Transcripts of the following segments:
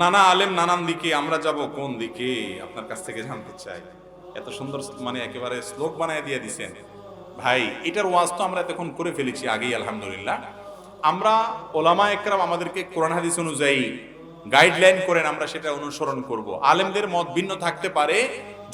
নানা আলেম নানান দিকে, আমরা যাব কোন দিকে? আপনার কাছ থেকে জানতে চাই। এত সুন্দর মানে একেবারে শ্লোক বানায় দিয়ে দিছেন। ভাই, এটার ওয়াজ তো আমরা এতক্ষণ করে ফেলেছি আগেই, আলহামদুলিল্লাহ। আমরা ওলামা একরাম আমাদেরকে কোরআন, হাদিস অনুযায়ী গাইডলাইন করেন, আমরা সেটা অনুসরণ করব। আলেমদের মত ভিন্ন থাকতে পারে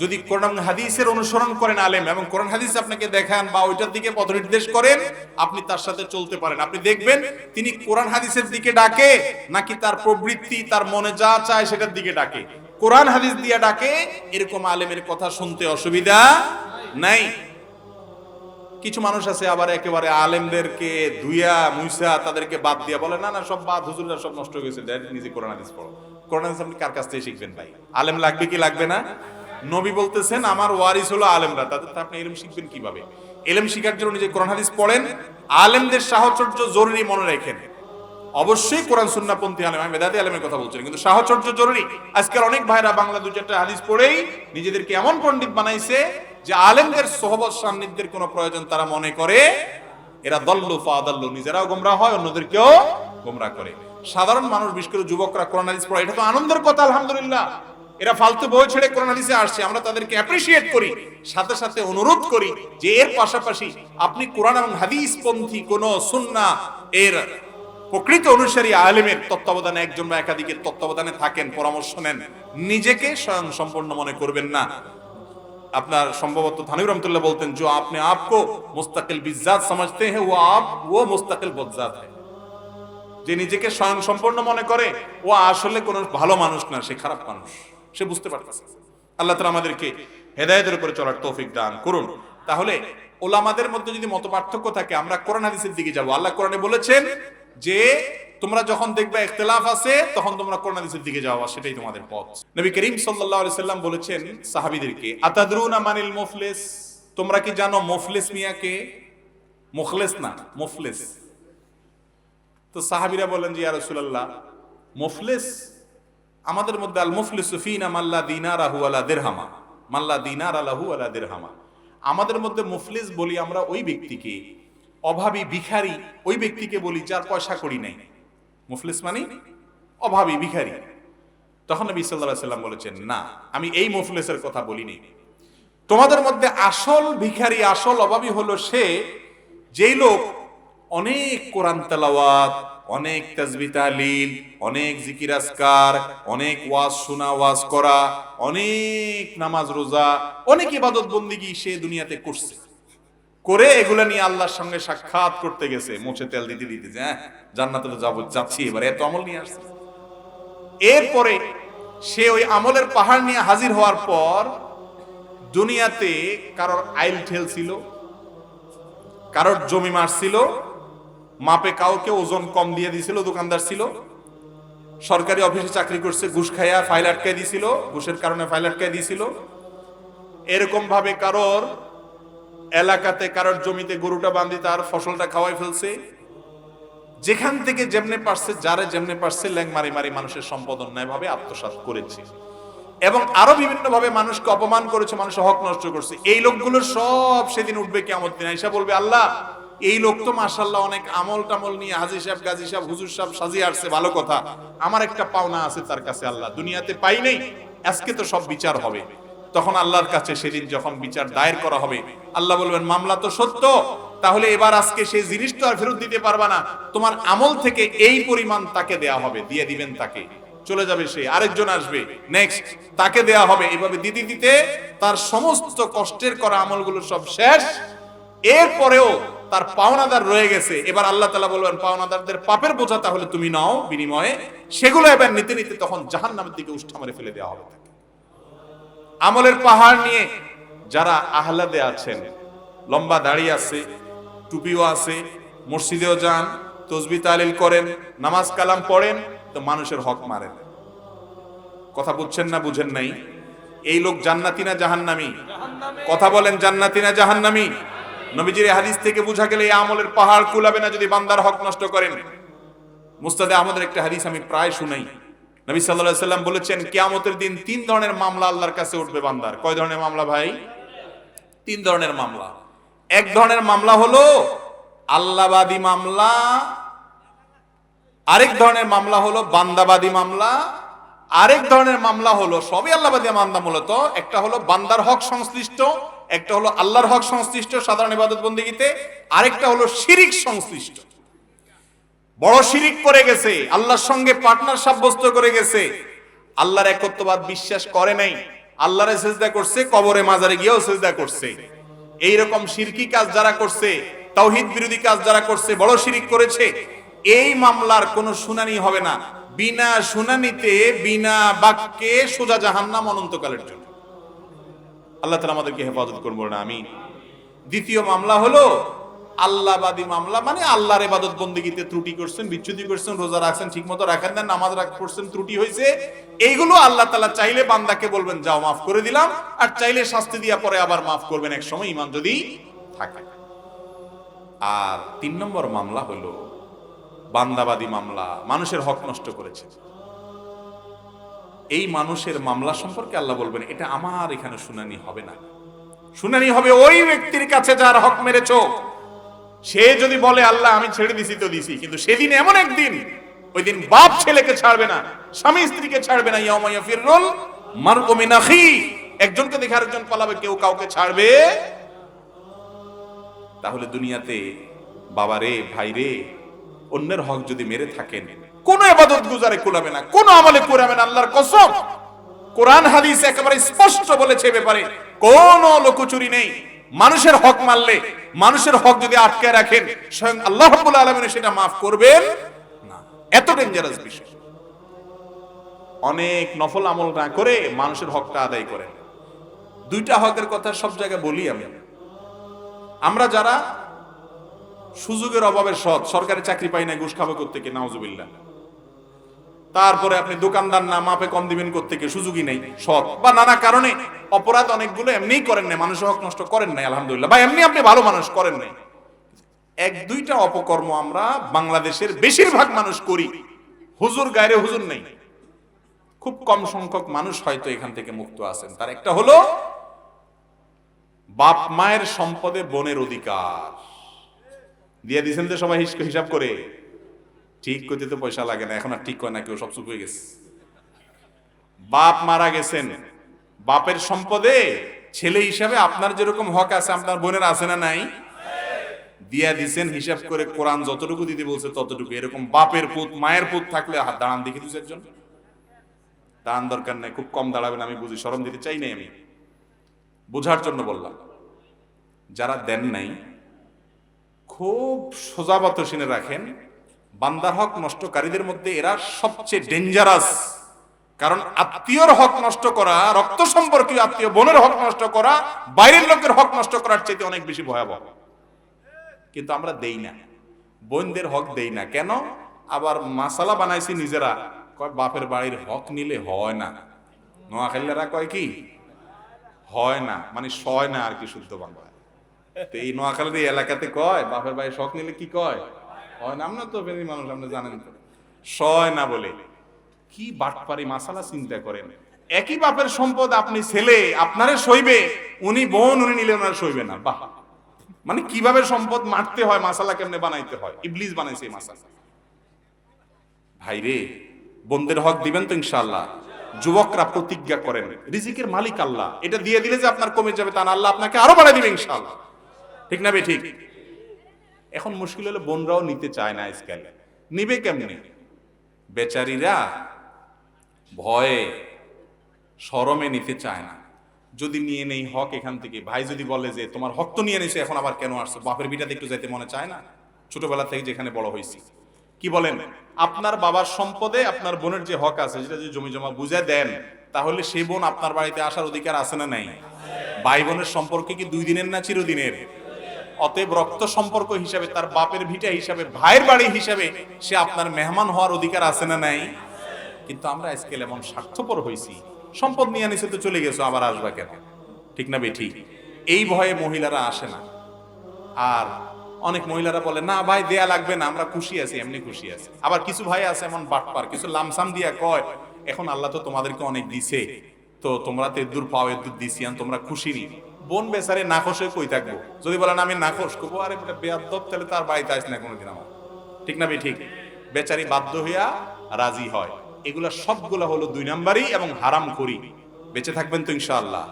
যদি কোরআন হাদিসের অনুসরণ করেন আলেম এবং কোরআন হাদিস আপনাকে দেখান বা ওইটার দিকে পথ নির্দেশ করেন, আপনি তার সাথে চলতে পারেন। আপনি দেখবেন তিনি কোরআন হাদিসের দিকে ডাকে নাকি তার প্রবৃত্তি, তার মনে যা চায় সেটার দিকে ডাকে। কোরআন হাদিস দিয়ে ডাকে, এরকম আলেমের কথা শুনতে অসুবিধা নাই। কিছু মানুষ আছে আবার একেবারে আলেমদেরকে ধুইয়া, মুইসা, তাদেরকে বাদ দিয়া বলে, না না, সব বাদ, হুজুররা সব নষ্ট হয়ে গেছে নিজে কোরআন হাদিস পড়ো। কোরআন হাদিস আপনি কার কাছ থেকে শিখবেন ভাই? আলেম লাগবে কি লাগবে না? নবী বলতেছেন আমার ওয়ারিস হলো আলেমরা। তাদের তো আপনি এলম শিখবেন কীভাবে? এলম শিখার জন্য নিজে কোরআন হাদিস পড়েন আলেমদের সাহচর্য জরুরি মনে রাখেন। অবশ্যই কোরআন সুন্নাপন্থী আলেম আমি বেদাতি আলেমের কথা বলছি না, কিন্তু সাহচর্য জরুরি। আজকের অনেক ভাইরা বাংলা দু চারটা হাদিস পড়েই নিজেদেরকে এমন পণ্ডিত বানাইছে যে আলেমদের সহবত সান্নিধ্যের কোনো প্রয়োজন তারা মনে করে। এরা দল্লু ফাদাল্লু নিজেরাও গোমরা হয় অন্যদেরকেও গোমরা করে। সাধারণ মানুষ বিশেষ করে যুবকরা কোরআন হাদিস পড়ে এটা তো আনন্দের কথা আলহামদুলিল্লাহ। এরা ফালতু বই ছেড়ে কোরআন হাদিসে আসছে, আমরা তাদেরকে অ্যাপ্রিসিয়েট করি, সাথে সাথে অনুরোধ করি যে এর পাশাপাশি আপনি কোরআন এবং হাদিস পন্থী কোন সুন্না এর প্রকৃত অনুসারী আলেমের তত্ত্বাবধানে একজন বা একাধিকের তত্ত্বাবধানে থাকেন, পরামর্শ নেন, নিজেকে স্বয়ং সম্পন্ন মনে করবেন না। আপনার সম্ভবত থানিউর রহমতুল্লাহ বলতেন যে আপনি আপকো মুস্তাকিল বিজ্জাত সমাজতে হ্যাঁ ও আপ, ও মুস্তাকিল বজ্জাত হ্যাঁ যে নিজেকে স্বয়ং সম্পন্ন মনে করে, ও আসলে কোনো ভালো মানুষ না, সে খারাপ মানুষ। সে বুঝতে পারতেছে। আল্লাহ তালা আমাদেরকে হেদায়তের উপরে চলার তৌফিক দান করুন। তাহলে ওলামাদের মধ্যে যদি মত পার্থক্য থাকে, আমরা কোরআন হাদিসের দিকে যাব। আল্লাহ কোরআনে বলেছেন যে, তোমরা যখন দেখবে ইখতিলাফ আছে, তখন তোমরা কোরআন হাদিসের দিকে যাওয়া সেটাই তোমাদের পথ। নবী করিম সাল্লাল্লাহু আলাইহি সাল্লাম বলেছেন সাহাবীদেরকে, আতাদরুনা মানিল মুফলিস? তোমরা কি জানো মুফলিস মিয়াকে মুখলেস না, মুফলিস। তো সাহাবিরা বলেন যে, ইয়া রাসূলুল্লাহ, মুফলিস আমাদের মধ্যে আল মুফলিস ফিনা মাল্লা দিনার আহু আলা দিরহামা। মাল্লা দিনার আলাহু আলা দিরহামা। আমাদের মধ্যে মুফলিস বলি আমরা ওই ব্যক্তিকে, অভাবী ভিখারি ওই ব্যক্তিকে বলি যার পয়সা করি নাই। মুফলিস মানে অভাবী ভিখারি। তখন নবী আলাইহি সাল্লাম বলেছেন, না, আমি এই মুফলিসের কথা বলিনি। তোমাদের মধ্যে আসল ভিখারি, আসল অভাবী হলো সে, যেই লোক অনেক কোরআন তেলাওয়াত অনেক তাজবি তাহলিল অনেক জিকির আসকার অনেক ওয়াজ শোনা, ওয়াজ করা, অনেক নামাজ রোজা, অনেক ইবাদত বন্দিগি সে দুনিয়াতে করছে। করে এগুলা নিয়ে আল্লাহর সঙ্গে সাক্ষাৎ করতে গেছে, মুছে তেল দিতে দিতে হ্যাঁ জান্নাতে তো যাব, যাচ্ছি এবার, এত আমল নিয়ে আসছে। এরপরে সে ওই আমলের পাহাড় নিয়ে হাজির হওয়ার পর দুনিয়াতে কারোর আইল ঠেল ছিল, কারোর জমি মারছিল মাপে কাউকে ওজন কম দিয়ে দিছিল, দোকানদার ছিল। সরকারি অফিসে চাকরি করছে, ঘুষ খাইয়া ফাইল আটকায় দিছিল, ঘুষের কারণে ফাইল আটকায় দিছিল। এরকম ভাবে কারোর এলাকাতে, কারোর জমিতে গরুটা বান্ধি তার ফসলটা খাওয়াই ফেলছে। যেখান থেকে যেমনে পারছে, যারে যেমনে পারছে, ল্যাং মারি মারি মানুষের সম্পদ অন্যায় ভাবে আত্মসাৎ করেছে। এবং আরও বিভিন্ন ভাবে মানুষকে অপমান করেছে, মানুষের হক নষ্ট করছে। এই লোকগুলো সব সেদিন উঠবে কেমন দিন এসে বলবে, আল্লাহ এই লোক তো মাসাল্লাহ অনেক আমল টামল নিয়ে হাজি সাহেব, গাজী সাহেব, হুজুর সাহেব সাজিয়ে আসছে, ভালো কথা। আমার একটা পাওনা আছে তার কাছে, আল্লাহ। দুনিয়াতে পাই নেই, আজকে তো সব বিচার হবে। তখন আল্লাহর কাছে সেদিন যখন বিচার দায়ের করা হবে, আল্লাহ বলবেন, মামলা তো সত্য, তাহলে এবার আজকে সেই জিনিস তো আর ফেরত দিতে পারবা না। তোমার আমল থেকে এই পরিমাণ তাকে দেয়া হবে, দিয়ে দিবেন তাকে। চলে যাবে সে, আরেকজন আসবে নেক্সট তাকে দেয়া হবে। এভাবে দিতে দিতে তার সমস্ত কষ্টের করা আমলগুলো সব শেষ। এরপরেও তার পাওনাদার রয়ে গেছে। এবার আল্লাহ তালা বলবেন, পাওনাদারদের পাপের বোঝা তাহলে তুমি নাও। বিনিময়ে সেগুলো এবার নিতে নিতে তখন জাহান নামের দিকে উষ্ঠা মারে ফেলে দেওয়া হবে আমলের পাহাড় নিয়ে যারা আহ্লাদে আছেন, লম্বা দাড়ি আছে, টুপিও আছে, মসজিদেও যান, তসবি তালিল করেন, নামাজ কালাম পড়েন, তো মানুষের হক মারেন। কথা বুঝছেন না, বুঝেন নাই? এই লোক জান্নাতি না জাহান্নামি? কথা বলেন জান্নাতি না জাহান্নামি? নবীজির হাদিস থেকে বোঝা গেলে এই আমলের পাহাড় কুলাবে না যদি বান্দার হক নষ্ট করেন। মুস্তাদে আমাদের একটা হাদিস আমি প্রায় শুনাই। নবী আলাইহি সাল্লাম বলেছেন, কিয়ামতের দিন তিন ধরনের মামলা আল্লাহর কাছে উঠবে বান্দার। কয় ধরনের মামলা ভাই? তিন ধরনের মামলা। এক ধরনের মামলা হলো আল্লাহবাদী মামলা, আরেক ধরনের মামলা হলো বান্দাবাদী মামলা, আরেক ধরনের মামলা হলো সবই আল্লাহবাদী মামলা মূলত। একটা হলো বান্দার হক সংশ্লিষ্ট একটা হলো আল্লাহর হক সংশ্লিষ্ট, সাধারণ ইবাদত বন্দীগীতে। আরেকটা হলো শিরিক সংশ্লিষ্ট। বড় শিরিক করে গেছে, আল্লাহর সঙ্গে পার্টনার সাব্যস্ত করে গেছে। আল্লাহর একত্ববাদ বিশ্বাস করে নাই, আল্লাহরে সেজদা করছে, কবরে মাজারে গিয়েও সেজদা করছে। এই রকম শিরকি কাজ যারা করছে, তাওহিদ বিরোধী কাজ যারা করছে, বড় শিরিক করেছে, এই মামলার কোনো শুনানি হবে না। বিনা শুনানিতে, বিনা বাক্যে সোজা জাহান্নাম অনন্তকালের জন্য। আল্লাহ তালা আমাদেরকে হেফাজত করব না আমি দ্বিতীয় মামলা হলো, আল্লাহবাদী মামলা মানে আল্লাহর এবাদত বন্দীগীতে ত্রুটি করছেন বিচ্ছুতি করছেন, রোজা রাখছেন ঠিক মতো রাখেন না, নামাজ রাখ করছেন ত্রুটি হয়েছে, এইগুলো আল্লাহ তালা চাইলে বান্দাকে বলবেন, যাও, মাফ করে দিলাম। আর চাইলে শাস্তি দিয়া পরে আবার মাফ করবেন, এক সময় ইমান যদি থাকে। আর তিন নম্বর মামলা হলো, বান্দাবাদী মামলা, মানুষের হক নষ্ট করেছে। এই মানুষের মামলা সম্পর্কে আল্লাহ বলবেন, এটা আমার এখানে শুনানি হবে না। শুনানি হবে ওই ব্যক্তির কাছে যার হক মেরেছো। সে যদি বলে, আল্লাহ, আমি ছেড়ে দিছি, তো দিছি। কিন্তু সেদিন এমন একদিন, ওই দিন বাপ ছেলেকে ছাড়বে না, স্বামী স্ত্রীকে ছাড়বে না। মারউ মিন আখি। একজনকে দেখে আরেকজন পালাবে, কেউ কাউকে ছাড়বে। তাহলে দুনিয়াতে বাবারে, ভাইরে, অন্যের হক যদি মেরে থাকেন কোন এবাদত গুজারে কুলাবে না, কোন আমলে কুলাবে না, আল্লাহর কসম। কোরআন, হাদিস একেবারে স্পষ্ট বলেছে ব্যাপারে। কোন লোকচুরি নেই। মানুষের হক মারলে মানুষের হক যদি আটকে রাখেন, স্বয়ং আল্লাহ রাব্বুল আলামিন সেটা মাফ করবেন না। এত ডেঞ্জারাস বিষয়। অনেক নফল আমল না করে মানুষের হকটা আদায় করেন। দুইটা হকের কথা সব জায়গায় বলি আমি। আমরা যারা সুযোগের অভাবে সৎ, সরকারি চাকরি পাই না, ঘুষ খাব করতে নাউজুবিল্লাহ। তারপরে আপনি দোকানদার না, মাপে কম দিবেন করতে সুযোগই নেই সৎ বা নানা কারণে অপরাধ অনেকগুলো এমনিই করেন নাই, মানুষের হক নষ্ট করেন নাই, আলহামদুলিল্লাহ। বা এমনি আপনি ভালো মানুষ করেন নাই। এক, দুইটা অপকর্ম আমরা বাংলাদেশের বেশিরভাগ মানুষ করি। হুজুর গায়ে হুজুর নেই। খুব কম সংখ্যক মানুষ হয়তো এখান থেকে মুক্ত আছেন। তার একটা হলো বাপ মায়ের সম্পদে বনের অধিকার। দিয়ে দিছেন তো সবাই হিস- হিসাব করে। ঠিক করতে তো পয়সা লাগে না, এখন আর ঠিক করে না, কেউ সব চুপ হয়ে গেছে। বাপ মারা গেছেন, বাপের সম্পদে ছেলে হিসাবে আপনার যেরকম হক আছে, আপনার বোনের আছে না নাই? দিয়া দিছেন, হিসাব করে কোরআন যতটুকু দিতে বলছে ততটুকু। এরকম বাপের পুত, মায়ের পুত থাকলে দাঁড়ান দেখে দিচ্ছে একজন দাঁড়ান দরকার নাই, খুব কম দাঁড়াবেন, আমি বুঝি, শরম দিতে চাই নাই আমি। বোঝার জন্য বললাম, যারা দেন নাই, খুব সোজাবত শুনে রাখেন বান্দার হক নষ্টকারীদের মধ্যে এরা সবচেয়ে ডেঞ্জারাস কারণ আত্মীয়র হক নষ্ট করা, রক্ত সম্পর্কীয় আত্মীয় বোনের হক নষ্ট করা, বাইরের লোকের হক নষ্ট করার চাইতে অনেক বেশি ভয়াবহ। কিন্তু আমরা দেই না। বোনদের হক দেই না। কেন? আবার মাসালা বানাইছি নিজেরা। কয়, বাপের বাড়ির হক নিলে হয় না। নোয়াখালীরা কয় কি? হয় না। মানে সয় না আর কি শুদ্ধ বাংলা তো এই নোয়াখালীর এলাকাতে কয়, বাপের বাড়ির হক নিলে কি কয়? হয় না? আমরা তো ফেনী মানুষ, আপনি জানেন তো। সয় না বলে। কি বাটপারি মাসালা চিন্তা করেন? একই বাপের সম্পদ আপনি ছেলে, আপনারে সইবে, উনি বোন, উনি নিলে ওনার সইবে না। বাহ! মানে কীভাবে সম্পদ মারতে হয়, মাসালা কেমনে বানাইতে হয়? ইবলিস বানাইছে এই মাসালা। ভাইরে বন্ধের হক দিবেন তো ইনশাআল্লাহ। যুবকরা প্রতিজ্ঞা করেন, রিজিকের মালিক আল্লাহ। এটা দিয়ে দিলে যে আপনার কমে যাবে, তা না, আল্লাহ আপনাকে আরও বাড়াই দিবে ইনশাআল্লাহ। ঠিক না বে, ঠিক? এখন মুশকিল হলো বোনরাও নিতে চায় না আজকাল। নিবে কেমনে? বেচারিরা ভয়ে শরমে নিতে চায় না। যদি নিয়ে নেই হক এখান থেকে, ভাই যদি বলে যে, তোমার হক তো নিয়ে নিছে এখন আবার কেন আসছো? বাপের বিটাতে একটু যাইতে মনে চায় না? ছোটবেলা থেকে যেখানে বড় হয়েছি। কি বলেন? আপনার বাবার সম্পদে আপনার বোনের যে হক আছে, সেটা যদি জমি জমা বুঝে দেন, তাহলে সেই বোন আপনার বাড়িতে আসার অধিকার আছে না নাই? ভাই বোনের সম্পর্কে কি দুই দিনের না চিরদিনের? অতএব রক্ত সম্পর্ক হিসাবে, তার বাপের ভিটা হিসাবে, ভাইয়ের বাড়ি হিসাবে সে আপনার মেহমান হওয়ার অধিকার আছে না নাই? কিন্তু আমরা আজকাল এমন স্বার্থপর হয়েছি। সম্পদ নিয়ে নিছে তো চলে গেছো, আবার আসবা কেন? ঠিক না বে ঠিক এই ভয়ে মহিলারা আসে না। আর অনেক মহিলারা বলে, না ভাই, দেয়া লাগবে না, আমরা খুশি আছি, এমনি খুশি আছি। আবার কিছু ভাই আছে এমন বাটপার, কিছু লামসাম দিয়া কয়, এখন আল্লাহ তো তোমাদেরকে অনেক দিছে, তো তোমরা তো এদুর পাও এদুর দিছি তোমরা খুশি নি। বোন বেচারে নাখোশ হয়ে কই থাকব? যদি বলেন আমি নাখোশ করব আরে বেয়াদব, তাহলে তার বাড়িতে আসলে না কোনোদিন আমার। ঠিক না ঠিক। বেচারি বাধ্য হইয়া রাজি হয়। এগুলা সবগুলা হলো দুই নাম্বারই এবং হারাম করি। বেঁচে থাকবেন তো ইনশাআল্লাহ।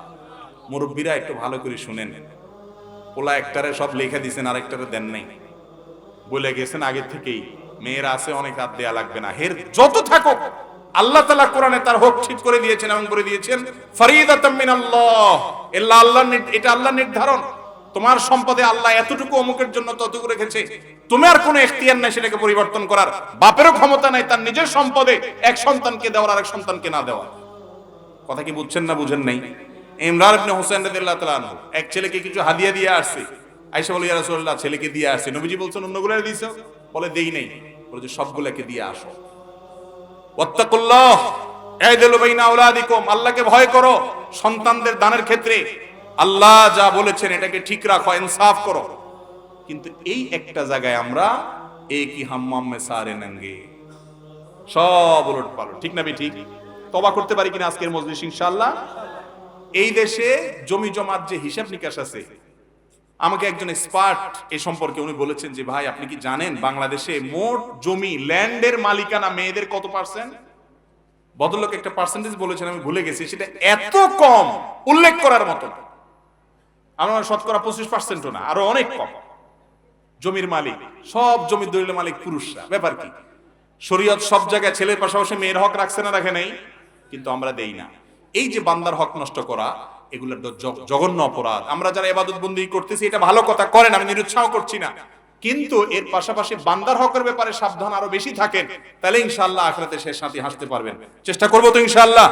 মুরব্বীরা একটু ভালো করে শুনেন। পোলা একটারে সব লেখা দিছেন, আরেকটারে দেন নাই। বলে গেছেন আগে থেকেই, মেয়েরা আছে, অনেক হাত দেয়া লাগবে না। হের যত থাকুক আল্লাহ তালা কোরআনে তার হক ঠিক করে দিয়েছেন এবং করে দিয়েছেন, ফরিদাতাম মিনাল্লাহ। এল্লা আল্লাহ এটা আল্লাহ নির্ধারণ। তোমার সম্পদে আল্লাহ এতটুকু অমুকের জন্য ততটুকু রেখেছে। তোমার কোনো এখতিয়ার নাই সেটাকে পরিবর্তন করার। বাপেরও ক্ষমতা নাই তার নিজের সম্পদে এক সন্তানকে দেওয়ার আরেক সন্তানকে না দেওয়া কথা কি বুঝছেন না বুঝেন নাই? ইমরান ইবনে হোসেন রাদিয়াল্লাহু তাআলা এক ছেলেকে কিছু হাদিয়া দিয়ে আসছে। আয়েশা বলে, ইয়া ছেলেকে দিয়ে আসছে। নবীজি বলছেন অন্যগুলো দিয়েছ বলে, দেই নাই। বলে, যে সবগুলোকে দিয়ে আসো। আওলাদিকুম আল্লাহকে ভয় করো, সন্তানদের দানের ক্ষেত্রে আল্লাহ যা বলেছেন এটাকে ঠিক রাখো, ইনসাফ করো। কিন্তু এই একটা জায়গায় আমরা এ কি হাম্মাম সারে নঙ্গে সব উলট পালট, ঠিক না ঠিক তবা করতে পারি কিনা আজকের মজলিস, ইনশাআল্লাহ? এই দেশে জমি জমার যে হিসাব নিকাশ আছে আমাকে একজন এক্সপার্ট এ সম্পর্কে উনি বলেছেন যে, ভাই, আপনি কি জানেন বাংলাদেশে মোট জমি ল্যান্ডের মালিকানা মেয়েদের কত পার্সেন্ট ভদ্রলোক একটা পার্সেন্টেজ বলেছেন, আমি ভুলে গেছি, সেটা এত কম, উল্লেখ করার মতো। আমার শতকরা পঁচিশ পার্সেন্টও না, আরও অনেক কম। জমির মালিক, সব জমির দলিলের মালিক পুরুষরা, ব্যাপার কি? শরীয়ত সব জায়গায় ছেলের পাশাপাশি মেয়ের হক রাখছে না, রাখে নাই, কিন্তু আমরা দেই না। এই যে বান্দার হক নষ্ট করা এগুলোর জঘন্য অপরাধ। আমরা যারা এবাদত বন্দি করতেছি, এটা ভালো কথা, করেন, আমি নিরুৎসাহ করছি না। কিন্তু এর পাশাপাশি বান্দার হকের ব্যাপারে সাবধান আরও বেশি থাকেন, তাহলে ইনশাআল্লাহ আখরাতে শেষ সাথে হাসতে পারবেন। চেষ্টা করব তো ইনশাআল্লাহ।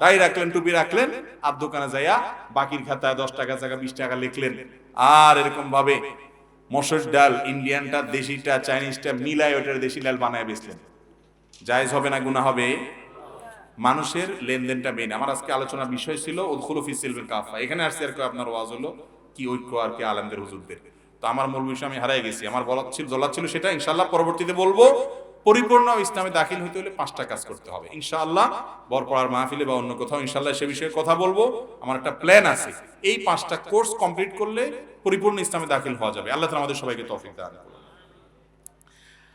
তাই রাখলেন, টুপি রাখলেন আর দোকানে যাইয়া বাকির খাতায় দশ টাকা টাকা বিশ টাকা লিখলেন। আর এরকম ভাবে মসুর ডাল, ইন্ডিয়ানটা, দেশিটা, চাইনিজটা মিলায় ওটার দেশি ডাল বানায় বেচলেন। জায়েজ হবে না গুণা হবে। মানুষের লেনদেনটা মেন আমার আজকে আলোচনার বিষয় ছিল উদ্খুলফি সিলভের কাফা এখানে আসছে আর কি আপনার ওয়াজ হলো, কি ঐক্য আর কি আলমদের হুজুরদের? তো আমার মূল বিষয় আমি হারাই গেছি। আমার বলার ছিল, দলার ছিল সেটা ইনশাল্লাহ পরবর্তীতে বলব, পরিপূর্ণ ইসলামে দাখিল হইতে হলে পাঁচটা কাজ করতে হবে। ইনশাআল্লাহ বরপড়ার মাহফিলে বা অন্য কোথাও ইনশাল্লাহ সে বিষয়ে কথা বলব। আমার একটা প্ল্যান আছে, এই পাঁচটা কোর্স কমপ্লিট করলে পরিপূর্ণ ইসলামে দাখিল হওয়া যাবে। আল্লাহ আমাদের সবাইকে তৌফিক দান